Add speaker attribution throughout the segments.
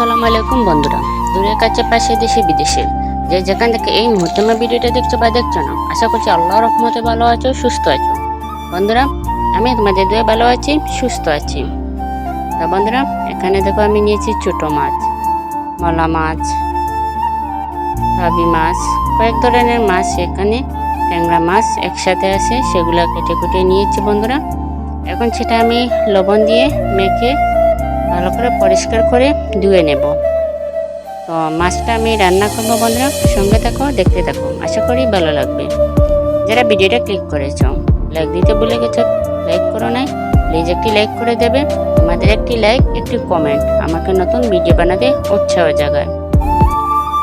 Speaker 1: আসসালামু আলাইকুম বন্ধুরা। দূরের কাছে, পাশে দেশে, বিদেশে। যে যেখান থেকে এই মুহূর্তে আমার ভিডিওটা দেখছ বা দেখছ না, আশা করছি আল্লাহ রহমতে ভালো আছো, সুস্থ আছো। বন্ধুরা, আমি তোমাদের দুয়ে ভালো আছি, সুস্থ আছি। তা বন্ধুরা, এখানে দেখো আমি নিয়েছি ছোটো মাছ, মলা মাছ, রাবি মাছ, কয়েক ধরনের মাছ এখানে, ট্যাংরা মাছ একসাথে আছে, সেগুলো কেটে কুটে নিয়েছি বন্ধুরা। এখন সেটা আমি লবণ দিয়ে মেখে ভালো করে পরিষ্কার করে ধুয়ে নেব। তো মাছটা আমি রান্না করব বন্ধুরা, সঙ্গে থাকো, দেখতে থাকো। আশা করি ভালো লাগবে। যারা ভিডিওটা ক্লিক করেছ, লাইক দিতে ভুলে গেছো, লাইক করো নাই, প্লিজ একটি লাইক করে দেবে। তোমাদের একটি লাইক, একটি কমেন্ট আমাকে নতুন ভিডিও বানাতে উৎসাহ জাগায়।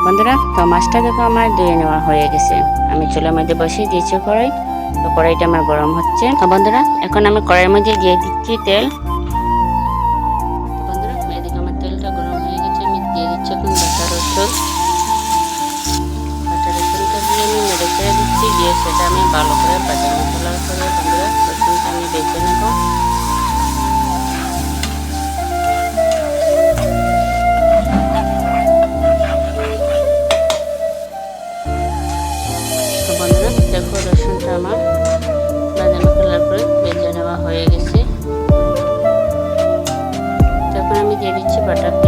Speaker 1: বন্ধুরা, তো মাছটা দেখো আমার ধুয়ে নেওয়া হয়ে গেছে। আমি চুলের মধ্যে বসিয়ে দিয়েছি কড়াই। তো কড়াইটা আমার গরম হচ্ছে। তো বন্ধুরা, এখন আমি কড়াইয়ের মধ্যে দিয়ে দিচ্ছি তেল। দিয়ে সেটা আমি ভালো করে বাটা মশলা করে আমি বেছে নেব। বন্ধুরা, দেখো রসুনটা আমার করে বেজে নেওয়া হয়ে গেছে। তখন আমি দিয়ে দিচ্ছি বাটা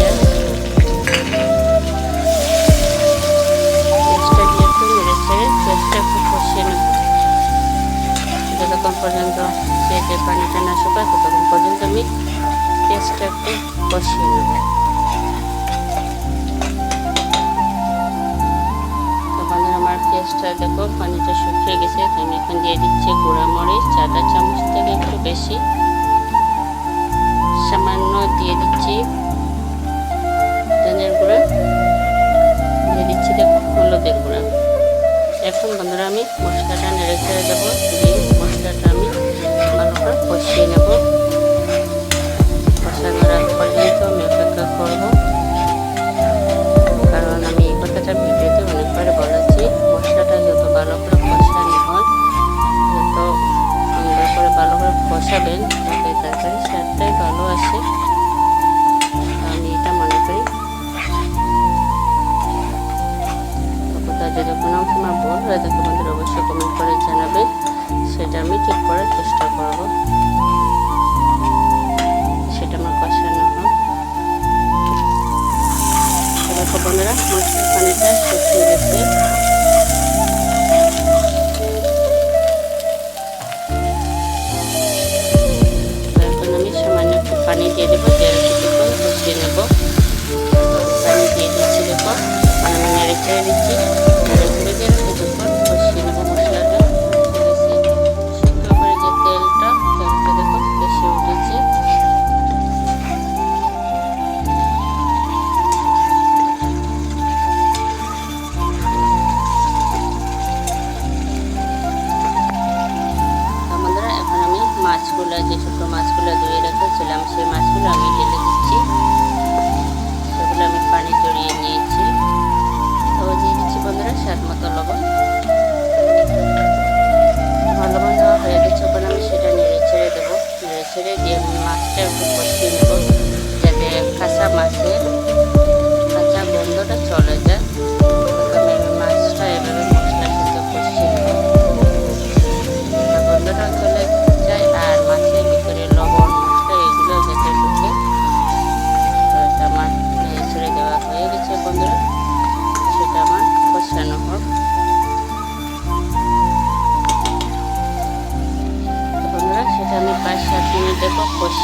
Speaker 1: পেঁয়াজের পানিটা না শুকায়, ততক্ষণ পর্যন্ত আমি পেঁয়াজটা একটু কষিয়ে নেব। আমার পেঁয়াজটা দেখো, পানিটা শুকিয়ে গেছে আমি এখন দিয়ে দিচ্ছি গুঁড়া মরিচ চাটা চামচ থেকে একটু বেশি। সামান্য দিয়ে দিচ্ছি ধনের গুঁড়া। দিয়ে দিচ্ছি দেখো, হলুদের গুঁড়া। এখন বন্ধুরা, আমি মশলাটা নেড়ে ছেড়ে দেবো। দিয়ে মশলাটা আমি কষিয়ে নেব। কষানোর আগ পর্যন্ত আমি অপেক্ষা করব। কারণ আমি এই কথাটা ভিডিওতে অনেকবার বলেছি, মশলাটা যত ভালো করে কষানো হয়, যত সুন্দর করে ভালো করে কষাবেন তত তরকারি স্বাদটাই ভালো আসে। আমি এটা মনে করি। যদি কোনো আমার ভুল হয়ে থাকে আমাদের অবশ্যই কমেন্ট করে জানাবেন সেটা আমি ঠিক করার চেষ্টা করব। মশলার পানিটা শুকিয়ে গেছে এখন আমি সামান্য একটু পানি দিয়ে দেবো দিয়ে কিছুক্ষণ কষিয়ে নেব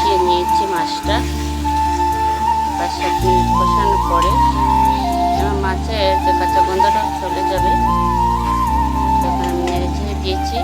Speaker 1: কষিয়ে নিয়েছি মাছটা, তার সাথে কষানোর পরে মাছের যে কাঁচা গন্ধটা চলে যাবে, তখন আমি ছেড়ে দিয়েছি।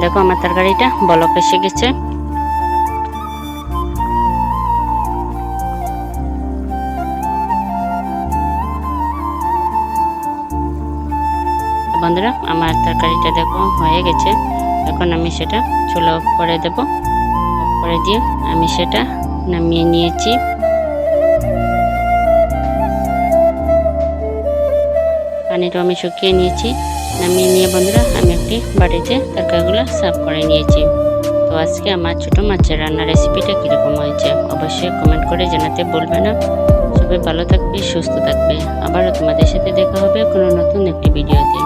Speaker 1: দেখো আমার তরকারিটা বলক এসে গেছে। বন্ধুরা, আমার তরকারিটা দেখো হয়ে গেছে। এখন আমি সেটা চুলো অফ করে দেব। অফ করে দিয়ে আমি সেটা নামিয়ে নিয়েছি। পানিটা আমি শুকিয়ে নিয়েছি। নামিয়ে নিয়ে বন্ধুরা, আমি একটি বাড়িতে তরকারিগুলো সার্ভ করে নিয়েছি। তো আজকে আমার ছোটো মাছের রান্নার রেসিপিটা কীরকম হয়েছে, অবশ্যই কমেন্ট করে জানাতে বলবে না। সবাই ভালো থাকবে, সুস্থ থাকবে। আবারও তোমাদের সাথে দেখা হবে কোনো নতুন একটি ভিডিওতে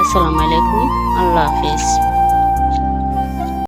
Speaker 1: আসসালামু আলাইকুম, আল্লাহ হাফিজ।